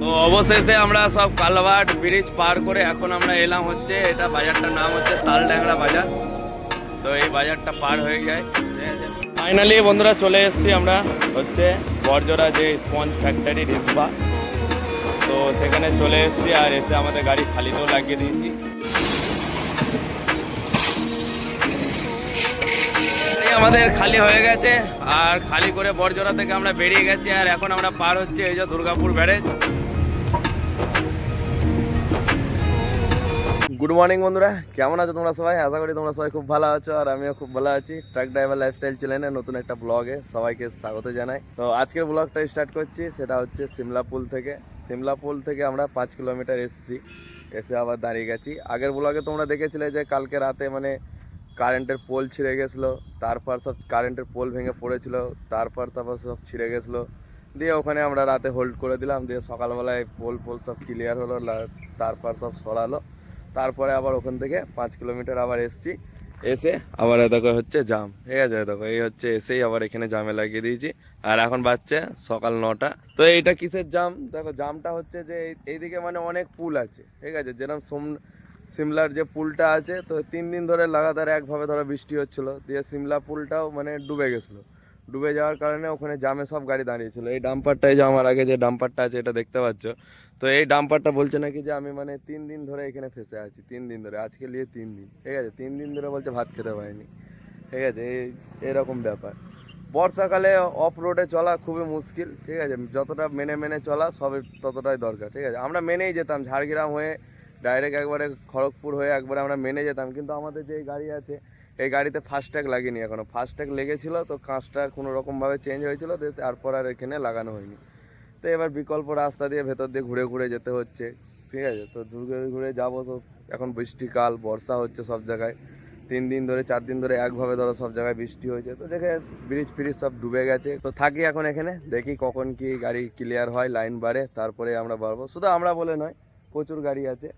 তো অবশেষে আমরা সব কালভার্ট ব্রিজ পার করে এখন আমরা এলাম হচ্ছে, এটা বাজারটার নাম হচ্ছে তাল তালড্যাংরা বাজার। তো এই বাজারটা পার হয়ে যায়। ফাইনালি বন্ধুরা চলে এসেছি আমরা হচ্ছে বরজোড়া যে স্পঞ্জ ফ্যাক্টরি রিসবা তো সেখানে চলে এসেছি আর এসে আমাদের গাড়ি খালিতেও লাগিয়ে দিয়েছি। আমাদের খালি হয়ে গেছে আর খালি করে বরজোড়া থেকে আমরা বেরিয়ে গেছি আর এখন আমরা পার হচ্ছে এই যে দুর্গাপুর ব্যারেজ। গুড মর্নিং বন্ধুরা। কেমন আছো তোমরা সবাই? আশা করি তোমরা সবাই খুব ভালো আছো, আর আমিও খুব ভালো আছি। ট্রাক ড্রাইভার লাইফস্টাইল চ্যানেলে নতুন একটা ব্লগে সবাইকে স্বাগত জানাই। তো আজকের ব্লগটা স্টার্ট করছি, সেটা হচ্ছে সিমলা পুল থেকে। সিমলা পুল থেকে আমরা পাঁচ কিলোমিটার এসেছি, এসে আবার দাঁড়িয়ে গেছি। আগের ব্লগে তোমরা দেখেছিলে যে কালকে রাতে মানে কারেন্টের পোল ছিঁড়ে গেছিল, তারপর সব কারেন্টের পোল ভেঙে পড়েছিল, তারপর তারপর সব ছিঁড়ে গেছিল। দিয়ে ওখানে আমরা রাতে হোল্ড করে দিলাম, দিয়ে সকালবেলায় পোল পোল সব ক্লিয়ার হলো তারপর সব সরালো। তারপরে আবার ওখান থেকে পাঁচ কিলোমিটার আবার এসছি, এসে আবার দেখো হচ্ছে জাম ঠিক আছে? দেখো এই হচ্ছে এসেই আবার এখানে জামে লাগিয়ে দিয়েছি। আর এখন বাজছে সকাল নটা। তো এইটা কিসের জাম দেখো জামটা হচ্ছে যে এই- এইদিকে মানে অনেক পুল আছে, ঠিক আছে? যেরকম সোম, সিমলার যে পুলটা আছে, তো তিন দিন ধরে লাগাতার একভাবে ধরো বৃষ্টি হচ্ছিল, দিয়ে সিমলা পুলটাও মানে ডুবে গেছিল। ডুবে যাওয়ার কারণে ওখানে জামে সব গাড়ি দাঁড়িয়েছিল। এই ডাম্পারটাই যে আমার আগে যে ডাম্পারটা আছে, এটা দেখতে পাচ্ছ? তো এই ডাম্পারটা বলছে নাকি যে আমি মানে তিন দিন ধরে এখানে ফেসে আছি, তিন দিন ধরে। আজকে নিয়ে তিন দিন, ঠিক আছে? তিন দিন ধরে বলছে ভাত খেতে পারিনি, ঠিক আছে? এই, এরকম ব্যাপার। বর্ষাকালে অফ রোডে চলা খুবই মুশকিল, ঠিক আছে? যতটা মেনে মেনে চলা, সবই ততটাই দরকার, ঠিক আছে? আমরা মেনেই যেতাম, ঝাড়গ্রাম হয়ে ডাইরেক্ট একবারে খড়গপুর হয়ে একবারে আমরা মেনে যেতাম, কিন্তু আমাদের যে গাড়ি আছে এই গাড়িতে ফাস্ট্যাগ লাগেনি এখনও। ফাস্ট্যাগ লেগেছিল তো কাঁচটা কোনো রকমভাবে চেঞ্জ হয়েছিল তারপর আর এখানে লাগানো হয়নি। তো এবার বিকল্প রাস্তা দিয়ে ভেতর দিয়ে ঘুরে ঘুরে যেতে হচ্ছে, ঠিক আছে? তো ঘুরে ঘুরে যাব তো এখন বৃষ্টিকাল, বর্ষা হচ্ছে সব জায়গায়। তিন দিন ধরে, চার দিন ধরে একভাবে ধরো সব জায়গায় বৃষ্টি হয়েছে। তো দেখে ব্রিজ ফ্রিজ সব ডুবে গেছে। তো থাকি এখন এখানে, দেখি কখন কি গাড়ি ক্লিয়ার হয় লাইন বাড়ে, তারপরে আমরা বাড়বো শুধু আমরা বলে নয়, প্রচুর গাড়ি আছে।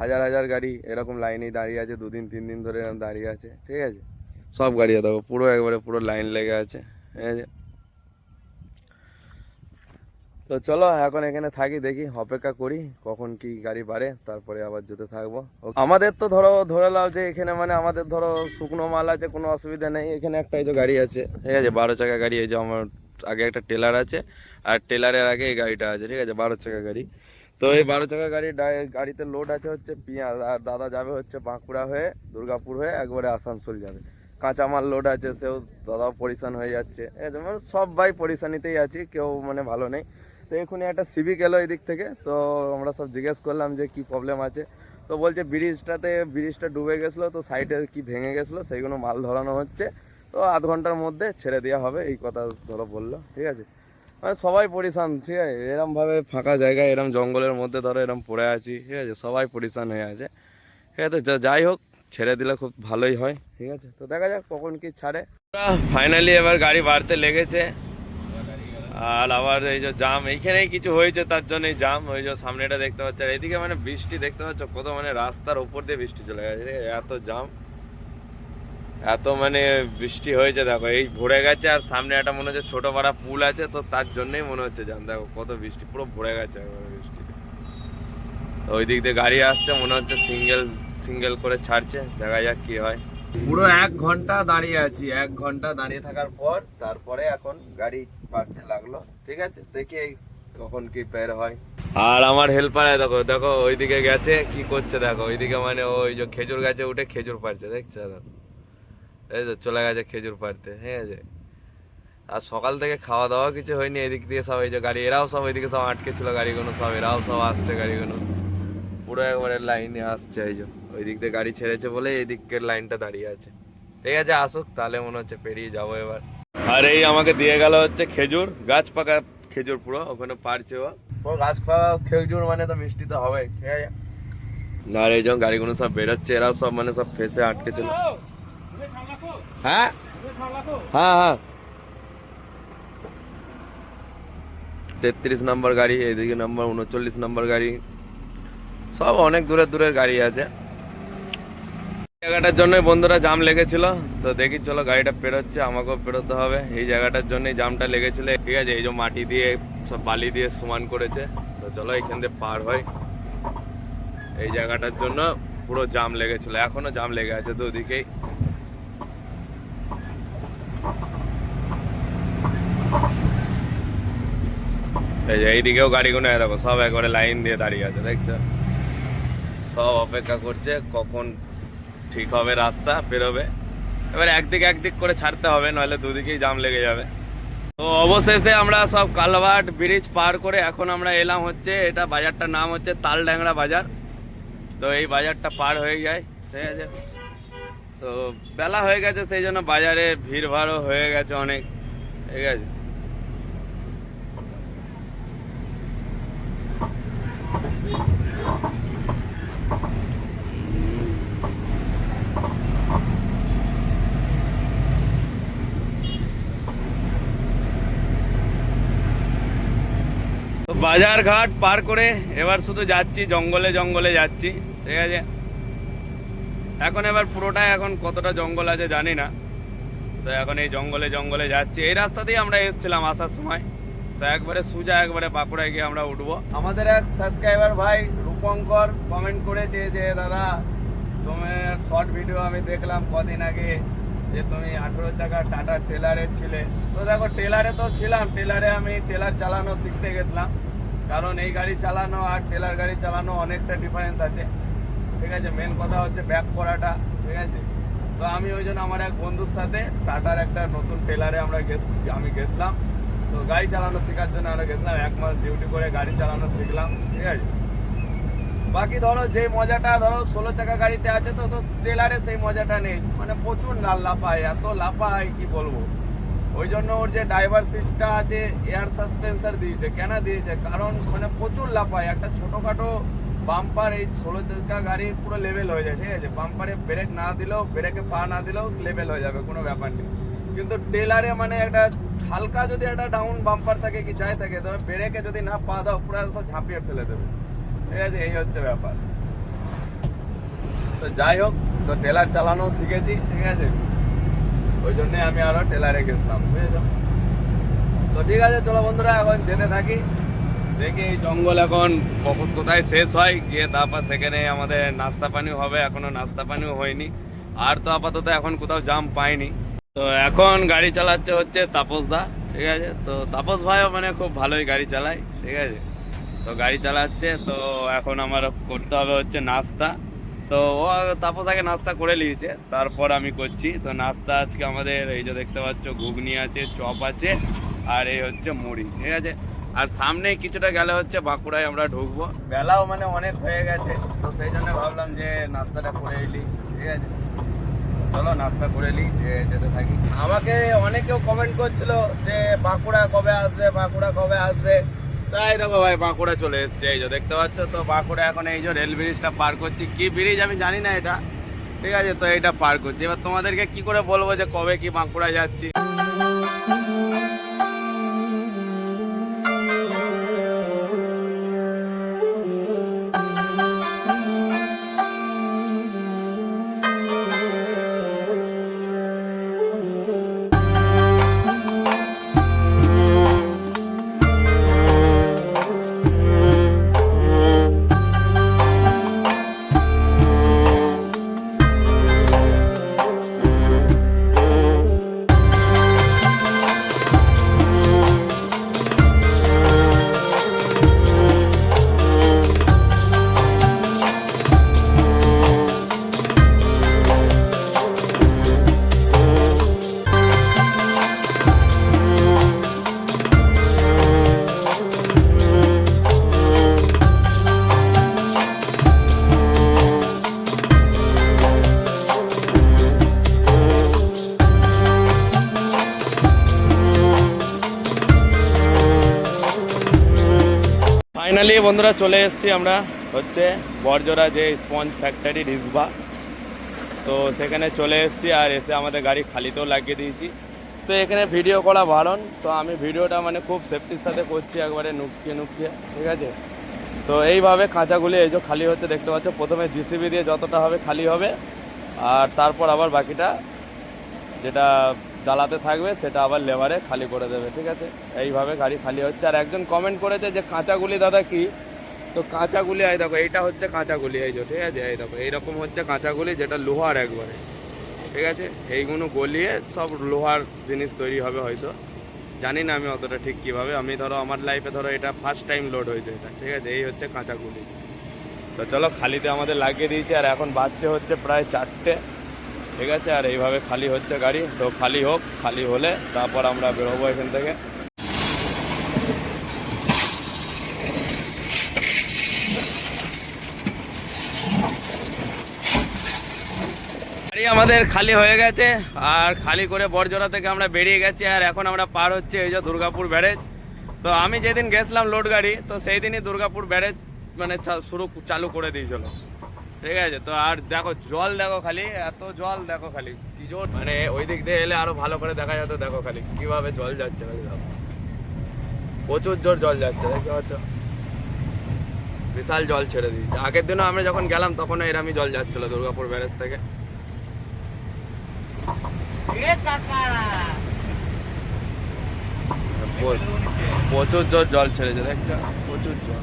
হাজার হাজার গাড়ি এরকম লাইনেই দাঁড়িয়ে আছে, দুদিন, তিন দিন ধরে এরকম দাঁড়িয়ে আছে, ঠিক আছে? সব গাড়ি দেখো, পুরো একবারে পুরো লাইন লেগে আছে, ঠিক আছে? তো চলো, এখন এখানে থাকি, দেখি, অপেক্ষা করি, কখন কি গাড়ি বাড়ে, তারপরে আবার যেতে থাকব। আমাদের তো ধরো, ধরে নাও যে এখানে মানে আমাদের ধরো শুকনো মাল আছে, কোনো অসুবিধা নেই, এখানে একটা এই যে গাড়ি আছে, ঠিক আছে? বারো চাকা গাড়ি এই যে আমার আগে একটা টেলার আছে, আর টেলারের আগে এই গাড়িটা আছে, ঠিক আছে? বারো চাকা গাড়ি। তো এই বারো চাকা গাড়ি গাড়িতে লোড আছে হচ্ছে পেঁয়াজ আর দাদা যাবে হচ্ছে বাঁকুড়া হয়ে, দুর্গাপুর হয়ে একবারে আসানসোল যাবে। কাঁচামাল লোড আছে, সেও দাদাও পরিশান হয়ে যাচ্ছে। মানে সব ভাই পরিশানিতেই আছি, কেউ মানে ভালো নেই। তো এখনই একটা সিভিক এলো এদিক থেকে, তো আমরা সব জিজ্ঞেস করলাম যে কি প্রবলেম আছে। তো বলছে ব্রিজটাতে, ব্রিজটা ডুবে গেছিল, তো সাইডে কি ভেঙে গেছিল সেইগুলো মাল ধরানো হচ্ছে। তো আধ ঘণ্টার মধ্যে ছেড়ে দেওয়া হবে, এই কথা ধরো বলল, ঠিক আছে? মানে সবাই পরিশান, ঠিক আছে? এরমভাবে ফাঁকা জায়গায় এরম জঙ্গলের মধ্যে ধরো এরম পড়ে আছি, ঠিক আছে? সবাই পরিশান হয়ে আছে। ঠিক আছে যাই হোক, ছেড়ে দিলে খুব ভালোই হয়, ঠিক আছে? তো দেখা যাক কখন কি ছাড়ে। ফাইনালি এবার গাড়ি বাড়তে লেগেছে। আর আবার এই যে জাম, এইখানেই কিছু হয়েছে, তার জন্যই জাম। ওই যে সামনেটা দেখতে পাচ্ছ, আর এদিকে মানে বৃষ্টি দেখতে পাচ্ছ, কত মানে রাস্তার উপর দিয়ে বৃষ্টি চলে গেছে এত জাম। এত মানে বৃষ্টি হয়েছে, দেখো, এই ভরে গেছে আর সামনে একটা মনে হচ্ছে ছোট পাড়া পুল আছে, তো তার জন্যই মনে হচ্ছে জাম দেখো, কত বৃষ্টি, পুরো ভরে গেছে বৃষ্টিতে তো ওই দিক দিয়ে গাড়ি আসছে, মনে হচ্ছে সিঙ্গেল সিঙ্গেল করে ছাড়ছে, দেখা যাক কি হয়। পুরো এক ঘণ্টা দাঁড়িয়ে আছি, এক ঘণ্টা দাঁড়িয়ে থাকার পর তারপরে এখন গাড়ি পাঠতে লাগল, ঠিক আছে? দেখি কখন কি পের হয়। আর আমার হেল্পারে দেখো দেখো, ওইদিকে গেছে, কি করছে দেখো, ওইদিকে মানে ওই যে খেজুর গাছে উঠে খেজুর পারছে দেখছ? দেখো এই তো চলে গেছে খেজুর পাড়তে ঠিক আছে? আর সকাল থেকে খাওয়া দাওয়া কিছু হয়নি এদিক দিয়ে সব এই যে গাড়ি এরাও সব ওইদিকে সব আটকে ছিল গাড়িগুলো সব এরাও সব আসছে গাড়িগুলো। পুরো একবারে লাইনে আসছে এই যে ওই দিক দিয়ে গাড়ি ছেড়েছে বলে এই দিকের লাইনটা দাঁড়িয়ে আছে। ঠিক আছে আসুক তাহলে মনে হচ্ছে পেরিয়ে যাব এবার। আর এই আমাকে দিয়ে গেল হচ্ছে খেজুর গাছ পাকা খেজুর পুরো ওখানে পারছে ও। গাছ পাকা খেজুর মানে তো মিষ্টি তো হবে ঠিক আছে? আর এই যখন গাড়িগুলো সব বেরোচ্ছে এরাও সব মানে সব ফেসে আটকে ছিল। হ্যাঁ? হ্যাঁ হ্যাঁ। তেত্রিশ নম্বর গাড়ি এদিকে নম্বর উনচল্লিশ নম্বর গাড়ি। সব অনেক দূরের দূরের গাড়ি আছে। জায়গাটার জন্যই বন্ধুরা জাম লেগেছিল। তো দেখি চলো গাড়িটা পেরোচ্ছে, আমাকেও পেরোতে হবে। এই জায়গাটার জন্যই জামটা লেগেছিল। ঠিক আছে, এই যে মাটি দিয়ে, সব বালি দিয়ে সমান করেছে। তো চলো এখান দিয়ে পার হয় এই জায়গাটার জন্য পুরো জাম লেগেছিল। এখনও জাম লেগে আছে দুদিকেই। এই যে এইদিকেও গাড়িগুলো দেখো, সব একবারে লাইন দিয়ে দাঁড়িয়ে আছে, দেখছ? সব অপেক্ষা করছে কখন ঠিক হবে রাস্তা, বেরোবে। এবার একদিক একদিক করে ছাড়তে হবে, নইলে দুদিকেই জাম লেগে যাবে। তো অবশেষে আমরা সব কালভার্ট ব্রিজ পার করে এখন আমরা এলাম হচ্ছে, এটা বাজারটার নাম হচ্ছে তালড্যাংরা বাজার। তো এই বাজারটা পার হয়ে যায়, ঠিক আছে? তো বেলা হয়ে গেছে, সেই জন্য বাজারে ভিড় ভাড়ও হয়ে গেছে অনেক, ঠিক আছে? বাজার ঘাট পার করে এবার শুধু যাচ্ছি, জঙ্গলে জঙ্গলে যাচ্ছি, ঠিক আছে? এখন এবার পুরোটাই এখন কতটা জঙ্গল আছে জানি না। তো এখন এই জঙ্গলে জঙ্গলে যাচ্ছি। এই রাস্তা দিয়ে আমরা এসেছিলাম আসার সময়। তো একবারে সুজা, একবারে বাঁকুড়ায় গিয়ে আমরা উঠবো। আমাদের এক সাবস্ক্রাইবার ভাই রূপঙ্কর কমেন্ট করেছে যে, দাদা, তোমার শর্ট ভিডিও আমি দেখলাম কদিন আগে যে তুমি আঠেরো চাকা টাটা টেলারে ছিলে। তো দেখো, টেলারে তো ছিলাম। টেলারে আমি টেলার চালানো শিখতে গেছিলাম। কারণ এই গাড়ি চালানো আর টেলার গাড়ি চালানো অনেকটা ডিফারেন্স আছে। ঠিক আছে মেন কথা হচ্ছে ব্যাক করাটা, ঠিক আছে? তো আমি ওই জন্য আমার এক বন্ধুর সাথে টাটার একটা নতুন টেলারে আমরা গেছ আমি গেছিলাম তো গাড়ি চালানো শেখার জন্য আমরা গেছিলাম এক মাস ডিউটি করে গাড়ি চালানো শিখলাম, ঠিক আছে? বাকি ধরো যে মজাটা ধরো ষোলো চাকা গাড়িতে আছে, তো তো ট্রেলারে সেই মজাটা নেই। মানে প্রচুর লাফায় এত লাফায়, কি বলব? ওই জন্য ওর যে ড্রাইভার সিটটা আছে এয়ার সাসপেন্সার দিয়েছে। কেন দিয়েছে? কারণ মানে প্রচুর লাফায়। একটা ছোটোখাটো বাম্পার এই ষোলো চাকা গাড়ির পুরো লেভেল হয়ে যায়, ঠিক আছে? বাম্পারে ব্রেক না দিলেও ব্রেকে পা না দিলেও লেভেল হয়ে যাবে, কোনো ব্যাপার নেই। কিন্তু টেলারে মানে একটা হালকা যদি একটা ডাউন বাম্পার থাকে কি যাই থাকে, তবে ব্রেকে যদি না পা দাও, পুরো সব ঝাঁপিয়ে ফেলে দেবে। ঠিক আছে? এই হচ্ছে ব্যাপার। তো যাই হোক, তো টেলার চালানো শিখেছি, ঠিক আছে? ওই জন্যে আমি আরও টেলারে গেছিলাম, বুঝেছ? তো ঠিক আছে, চলো বন্ধুরা, এখন জেনে থাকি। দেখি এই জঙ্গল এখন কখন কোথায় শেষ হয়, গিয়ে তারপর সেখানে আমাদের নাস্তা পানি হবে, এখনও নাস্তা পানিও হয়নি। আর তো আপাতত এখন কোথাও জাম পাইনি। তো এখন গাড়ি চালাচ্ছে হচ্ছে তাপস দা, ঠিক আছে? তো তাপস ভাইও মানে খুব ভালোই গাড়ি চালায়, ঠিক আছে? তো গাড়ি চালাচ্ছে, তো এখন আমার করতে হবে হচ্ছে নাস্তা। তো ও তাপস আগে নাস্তা করে নিয়েছে, তারপর আমি করছি। তো নাস্তা আজকে আমাদের এই যে দেখতে পাচ্ছ, ঘুগনি আছে, চপ আছে, আর এই হচ্ছে মুড়ি, ঠিক আছে? আর সামনে কিছুটা গেলে হচ্ছে বাঁকুড়ায় আমরা ঢুকবো। বেলাও মানে অনেক হয়ে গেছে, তো সেই জন্য ভাবলাম যে নাস্তাটা করে এলি ঠিক আছে? চলো নাস্তা করে নিই, যে যেতে থাকি। আমাকে অনেকেও কমেন্ট করছিল যে বাঁকুড়া কবে আসবে, বাঁকুড়া কবে আসবে তাই দেখো ভাই, বাঁকুড়া চলে এসছে। এই যে দেখতে পাচ্ছ তো, বাঁকুড়া এখন এই যে রেল ব্রিজটা পার করছি। কি ব্রিজ আমি জানি না এটা। ঠিক আছে, তো এটা পার করছি। এবার তোমাদেরকে কি করে বলব যে কবে কি বাঁকুড়া যাচ্ছি? বন্ধুরা চলে এসেছি আমরা হচ্ছে বরজোড়া যে স্পঞ্জ ফ্যাক্টরি রিসবা তো সেখানে চলে এসেছি আর এসে আমাদের গাড়ি খালিতেও লাগিয়ে দিয়েছি। তো এখানে ভিডিও করা বারণ। তো আমি ভিডিওটা মানে খুব সেফটির সাথে করছি একবারে নুকিয়ে নুকিয়ে, ঠিক আছে? তো এইভাবে কাঁচাগুলি এই যে খালি হচ্ছে, দেখতে পাচ্ছ, প্রথমে জিসিবি দিয়ে যতটা হবে খালি হবে। আর তারপর আবার বাকিটা, যেটা জ্বালাতে থাকবে, সেটা আবার লেবারে খালি করে দেবে, ঠিক আছে? এইভাবে গাড়ি খালি হচ্ছে। আর একজন কমেন্ট করেছে যে, কাঁচাগুলি দাদা কি? তো কাঁচাগুলি, এই দেখো, এইটা হচ্ছে কাঁচাগুলি, এই যে, ঠিক আছে? এই দেখো, এইরকম হচ্ছে কাঁচাগুলি যেটা লোহার একবারে, ঠিক আছে? এইগুলো গলিয়ে সব লোহার জিনিস তৈরি হবে হয়তো। জানি না আমি অতটা ঠিক কীভাবে। আমি ধরো, আমার লাইফে ধরো, এটা ফার্স্ট টাইম লোড হয়েছে এটা, ঠিক আছে? এই হচ্ছে কাঁচাগুলি। তো চলো, খালিতে আমাদের লাগিয়ে দিয়েছে, আর এখন বাচ্চা হচ্ছে প্রায় চারটে। ঠিক আছে, আর এইভাবে খালি হচ্ছে গাড়ি। তো খালি হোক, খালি হলে তারপর আমরা বেরোবো এখান থেকে। গাড়ি আমাদের খালি হয়ে গেছে, আর খালি করে বরজোড়া থেকে আমরা বেরিয়ে গেছি, আর এখন আমরা পার হচ্ছে এই যে দুর্গাপুর ব্যারেজ। তো আমি যেদিন গেছিলাম লোড গাড়ি, তো সেই দিনই দুর্গাপুর ব্যারেজ মানে শুরু চালু করে দিয়েছিল। ঠিক আছে? তো আর দেখো জল দেখো খালি এত জল দেখো খালি। কি জোর? মানে ওই দিক দিয়ে এলে আরও ভালো করে দেখা যেত দেখো খালি কীভাবে জল যাচ্ছে খালি দেখো প্রচুর জোর জল যাচ্ছে দেখতে পাচ্ছ? বিশাল জল ছেড়ে দিয়েছে। আগের দিনও আমরা যখন গেলাম তখন এরমই জল যাচ্ছিল দুর্গাপুর ব্যারেজ থেকে। প্রচুর জোর জল ছেড়েছে দেখছ? প্রচুর জল।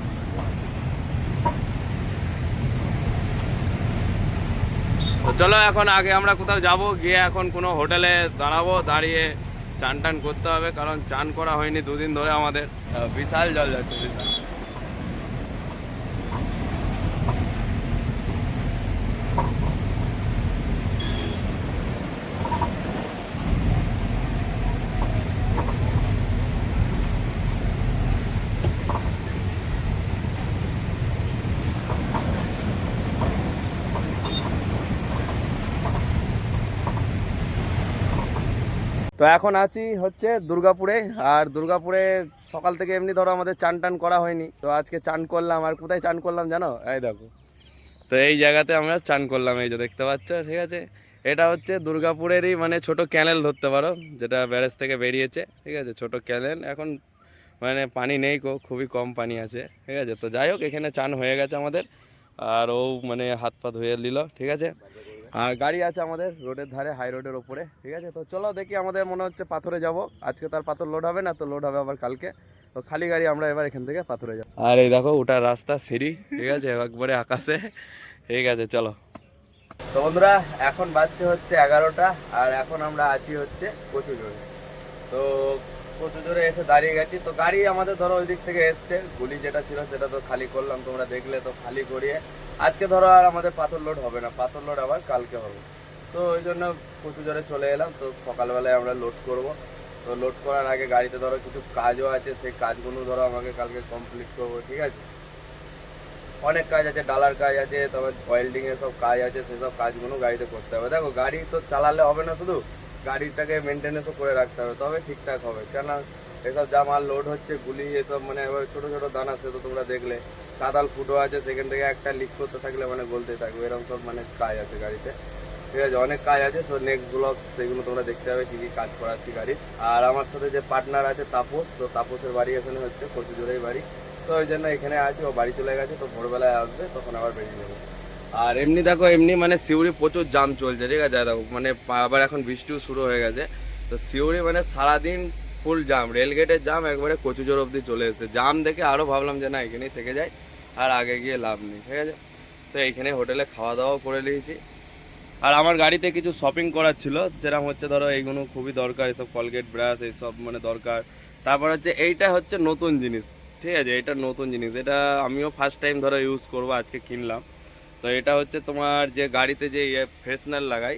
তো চলো এখন আগে আমরা কোথাও যাব, গিয়ে এখন কোনো হোটেলে দাঁড়াবো, দাঁড়িয়ে চান টান করতে হবে, কারণ চান করা হয়নি দুদিন ধরে আমাদের। বিশাল জল যাচ্ছে, বিশাল। এখন আছি হচ্ছে দুর্গাপুরে, আর দুর্গাপুরে সকাল থেকে এমনি ধরো আমাদের চান টান করা হয়নি। তো আজকে চান করলাম, আর কোথায় চান করলাম জানো? এই দেখো। তো এই জায়গাতে আমরা চান করলাম, এই যে দেখতে পাচ্ছ, ঠিক আছে? এটা হচ্ছে দুর্গাপুরেরই মানে ছোট ক্যানেল ধরতে পারো, যেটা ব্যারেজ থেকে বেরিয়েছে, ঠিক আছে? ছোট ক্যানেল। এখন মানে পানি নেই কো খুবই কম পানি আছে, ঠিক আছে? তো যাই হোক, এখানে চান হয়ে গেছে আমাদের। আর ও মানে হাত পা ধুয়ে নিল, ঠিক আছে? আর গাড়ি আছে আমাদের রোডের ধারে হাই রোডের ওপরে ঠিক আছে? তো চলো দেখি আমাদের মনে হচ্ছে পাথরে যাব। আজকে তার পাথর লোড হবে না, তো লোড হবে আবার কালকে। তো খালি গাড়ি আমরা এবার এখান থেকে পাথরে যাব। আর এই দেখো, ওটা রাস্তা, সিঁড়ি, ঠিক আছে? একবারে আকাশে, ঠিক আছে, চলো। তো বন্ধুরা, এখন বাজছে হচ্ছে এগারোটা, আর এখন আমরা আছি হচ্ছে কচুজোরে তো কচুজোরে এসে দাঁড়িয়ে গেছি। তো গাড়ি আমাদের ধরো ওই দিক থেকে এসছে। গুলি যেটা ছিল সেটা তো খালি করলাম, তোমরা দেখলে তো খালি করিয়ে। আজকে ধরো আর আমাদের পাথর লোড হবে না, পাথর লোড আবার কালকে হবে। তো ওই জন্য কচুজোরে চলে এলাম। তো সকালবেলায় আমরা লোড করব। তো লোড করার আগে গাড়িতে ধরো কিছু কাজও আছে, সেই কাজগুলো ধরো আমাকে কালকে কমপ্লিট করব, ঠিক আছে? অনেক কাজ আছে, ডালার কাজ আছে তবে ওয়েল্ডিং এর সব কাজ আছে, সেসব কাজগুলো গাড়িতে করতে হবে। দেখো গাড়ি তো চালালে হবে না শুধু। গাড়িটাকে মেনটেনেন্সও করে রাখতে হবে, তবে ঠিকঠাক হবে। কেন এসব যা মাল লোড হচ্ছে, গুলি এসব মানে এবার ছোটো ছোটো দানা, সে তো তোমরা দেখলে। সাদাল ফুটো আছে, সেখান থেকে একটা লিক করতে থাকলে মানে গলতে থাকবে। এরকম সব মানে কাজ আছে গাড়িতে। ঠিক আছে, অনেক কাজ আছে সো নেক্সট ব্লগ সেগুলো তোমরা দেখতে হবে কি কি কাজ করাচ্ছি গাড়ির। আর আমার সাথে যে পার্টনার আছে, তাপস, তো তাপসের বাড়ি এখানে হচ্ছে প্রচুর কচুজোড়াই বাড়ি। তো ওই জন্য এখানে আছে, ও বাড়ি চলে গেছে, তো ভোরবেলায় আসবে, তখন আবার বেরিয়ে যাব। আর এমনি দেখো, এমনি মানে সিউড়ি প্রচুর জাম চলছে, ঠিক আছে? দেখো মানে আবার এখন বৃষ্টিও শুরু হয়ে গেছে। তো সিউড়ি মানে সারাদিন ফুল জাম, রেলগেটের জাম একবারে কচুজোর অবধি চলে এসেছে। জাম দেখে আরও ভাবলাম যে না, এখানেই থেকে যাই, আর আগে গিয়ে লাভ নেই, ঠিক আছে? তো এইখানে হোটেলে খাওয়া দাওয়াও করে নিয়েছি। আর আমার গাড়িতে কিছু শপিং করার ছিল যেরকম হচ্ছে ধরো এইগুলো খুবই দরকার এসব কলগেট ব্রাশ এইসব মানে দরকার। তারপর হচ্ছে, এইটা হচ্ছে নতুন জিনিস, ঠিক আছে? এটা নতুন জিনিস, এটা আমিও ফার্স্ট টাইম ধরো ইউজ করব, আজকে কিনলাম। তো এটা হচ্ছে তোমার যে গাড়িতে যে ইয়ে ফ্রেশনার লাগাই,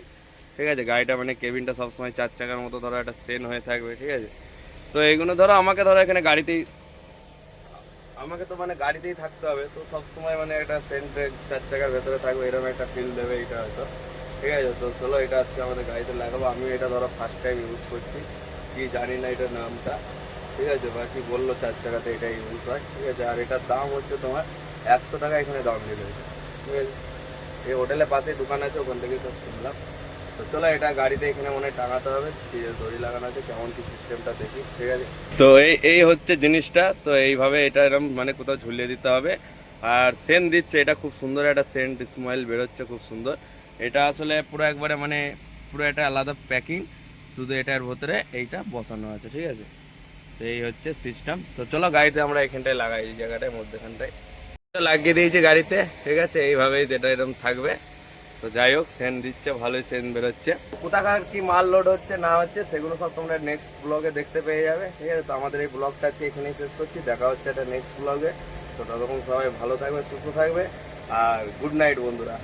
ঠিক আছে? গাড়িটা মানে কেবিনটা সবসময় চার চাকার মতো ধরো একটা সেন হয়ে থাকবে, ঠিক আছে? তো এইগুলো ধরো আমাকে ধরো এখানে গাড়িতেই, আমাকে তো মানে গাড়িতেই থাকতে হবে, তো সব সময় মানে একটা সেন্ট চার চাকার ভেতরে থাকবে এরকম একটা ফিল দেবে এটা হয়তো, ঠিক আছে? তো চলো এটা আজকে আমাদের গাড়িতে লাগাবো আমি এটা ধরো ফার্স্ট টাইম ইউজ করছি, কি জানি না এটার নামটা, ঠিক আছে? বাকি বলল চার চাকাতে এটা ইউজ হয়, ঠিক আছে? আর এটার দাম হচ্ছে তোমার একশো টাকা এখানে দাম নিল আছে এই হোটেলের পাশে দোকান আছে, ওখান থেকে সব কিনলাম। তো চলো, এটা গাড়িতে এখানে মনে টাঙাতে হবে দড়ি লাগানো আছে, কেমন কি সিস্টেমটা দেখি, ঠিক আছে? তো এই এই হচ্ছে জিনিসটা, তো এইভাবে এটা এরকম মানে কোথাও ঝুলিয়ে দিতে হবে। আর সেন্ট দিচ্ছে, এটা খুব সুন্দর একটা সেন্ট স্মাইল বেরোচ্ছে খুব সুন্দর। এটা আসলে পুরো একবারে মানে পুরো একটা আলাদা প্যাকিং শুধু এটার ভিতরে এইটা বসানো আছে, ঠিক আছে? তো এই হচ্ছে সিস্টেম তো চলো, গাড়িতে আমরা এখানটায় লাগাই, এই জায়গাটায় মধ্যখানটায়। লাগিয়ে দিয়েছে গাড়িতে, ঠিক আছে? এইভাবেই যেটা এরকম থাকবে। তো যাই হোক সেন্ট দিচ্ছে, ভালোই সেন্ট বেরোচ্ছে। কোথাকার কি মাল লোড হচ্ছে, না হচ্ছে, সেগুলো সব তোমরা নেক্সট ব্লগে দেখতে পেয়ে যাবে, ঠিক আছে? তো আমাদের এই ব্লগটা আজকে এখানেই শেষ করছি, দেখা হচ্ছে এটা নেক্সট ব্লগে তো ততক্ষণ সবাই ভালো থাকবে, সুস্থ থাকবে, আর গুড নাইট বন্ধুরা।